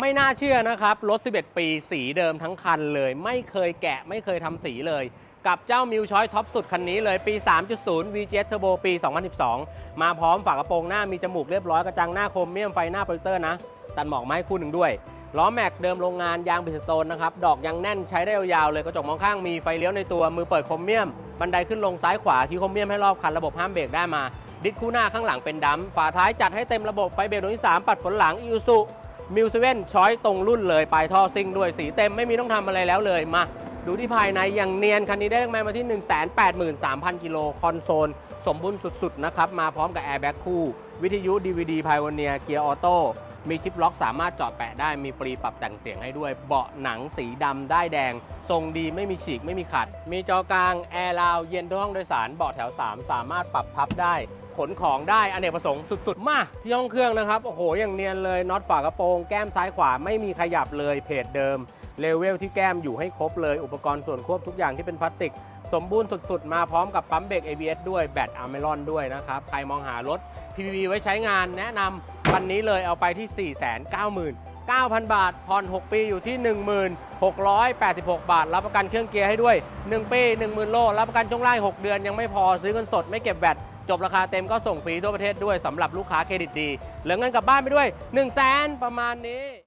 ไม่น่าเชื่อนะครับ รถ 11 ปีสีเดิมทั้งคันเลย ไม่เคยแกะไม่เคยทำสีเลย กับเจ้ามิวชอยท็อปสุดคันนี้เลยปี 3.0 VGS Turbo ปี 2012 มาพร้อมฝากระโปรงหน้ามีจมูกเรียบร้อยกระจังหน้าคมเมียมไฟหน้าโปรเจคเตอร์นะ ตัดหมอกไม้คู่หนึ่งด้วยล้อแม็กเดิมโรงงานยางบิสโตนนะครับ ดอกยังแน่นใช้ได้ยาวๆเลยกระจกมองข้างมีไฟเลี้ยวในตัวมือเปิดคมเมียม บันไดขึ้นลงซ้ายขวาที่คมเมียมให้รอบคันระบบห้ามเบรกได้มา ดิสคู่หน้าข้างหลังเป็นดัมฝาท้ายจัดให้เต็มระบบไฟเบรกดวงที่3ปัดฝนหลังอิวสุ มิวเซเว่นช้อยตรงรุ่นเลยปลายท่อซิ่งด้วยสีเต็มไม่มีต้องทำอะไรแล้วเลยมา ดูที่ภายในอย่างเนียน คันนี้ได้เลขไมล์มาที่ 183,000 กิโลคอนโซล สมบูรณ์สุด ๆ นะครับ มาพร้อมกับแอร์แบ็กคู่ วิทยุ DVD ไพวเนียเกียร์ออโต้ มีชิปล็อกสามารถจอดแปะได้มีปรีปรับแต่งเสียงให้ด้วย เบาะหนังสีดำได้แดง ทรงดีไม่มีฉีกไม่มีขัด มีจอกลางแอร์ราวเย็นทุกห้องโดยสารเบาะแถว 3 สามารถปรับพับได้ขนของได้อเนกประสงค์สุดๆ มาที่ห้องเครื่องนะครับ โอ้โห อย่างเนียนเลยน็อตฝากระโปรง แก้มซ้ายขวาไม่มีขยับเลยเพจเดิมเลเวลที่แก้มอยู่ให้ครบเลย อุปกรณ์ส่วนควบทุกอย่างที่เป็นพลาสติก สมบูรณ์สุดๆ มาพร้อมกับปั๊มเบรก ABS ด้วยแบตอะเมรอนด้วยนะครับ ใครมองหารถ PPV ไว้ใช้งานแนะนำ คันนี้เลยเอาไปที่ 499,000 บาท ผ่อน 6 ปีอยู่ที่ 1686 บาท รับประกันเครื่องเกียร์ให้ด้วย 1 ปี 10,000 โล รับประกันช่วงล่าง 6 เดือนยังไม่พอซื้อเงินสดไม่เก็บแบต จบราคาเต็มก็ส่งฟรีทั่วประเทศด้วยสำหรับลูกค้าเครดิตดี เหลือเงินกลับบ้านไปด้วย 1 0 0 0 0 0ประมาณนี้